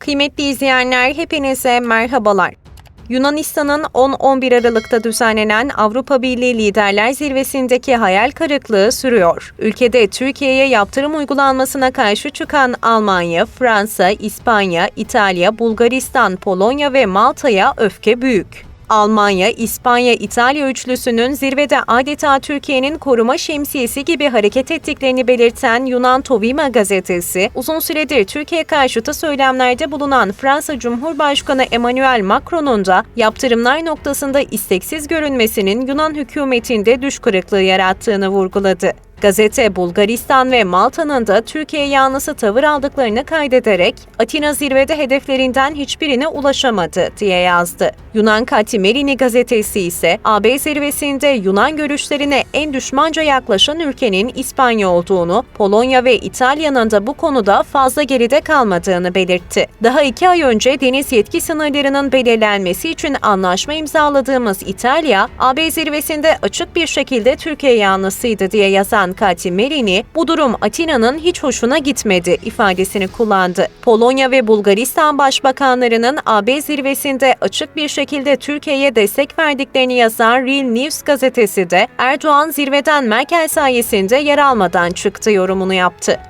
Kıymetli izleyenler hepinize merhabalar. Yunanistan'ın 10-11 Aralık'ta düzenlenen Avrupa Birliği Liderler Zirvesi'ndeki hayal kırıklığı sürüyor. Ülkede Türkiye'ye yaptırım uygulanmasına karşı çıkan Almanya, Fransa, İspanya, İtalya, Bulgaristan, Polonya ve Malta'ya öfke büyük. Almanya, İspanya, İtalya üçlüsünün zirvede adeta Türkiye'nin koruma şemsiyesi gibi hareket ettiklerini belirten Yunan Tovima gazetesi, uzun süredir Türkiye karşıtı söylemlerde bulunan Fransa Cumhurbaşkanı Emmanuel Macron'un da yaptırımlar noktasında isteksiz görünmesinin Yunan hükümetinde düş kırıklığı yarattığını vurguladı. Gazete Bulgaristan ve Malta'nın da Türkiye yanlısı tavır aldıklarını kaydederek Atina zirvede hedeflerinden hiçbirine ulaşamadı diye yazdı. Yunan Katimerini gazetesi ise AB zirvesinde Yunan görüşlerine en düşmanca yaklaşan ülkenin İspanya olduğunu, Polonya ve İtalya'nın da bu konuda fazla geride kalmadığını belirtti. Daha iki ay önce deniz yetki sınırlarının belirlenmesi için anlaşma imzaladığımız İtalya, AB zirvesinde açık bir şekilde Türkiye yanlısıydı diye yazan Katil Merini, bu durum Atina'nın hiç hoşuna gitmedi ifadesini kullandı. Polonya ve Bulgaristan başbakanlarının AB zirvesinde açık bir şekilde Türkiye'ye destek verdiklerini yazan Real News gazetesi de Erdoğan zirveden Merkel sayesinde yer almadan çıktı yorumunu yaptı.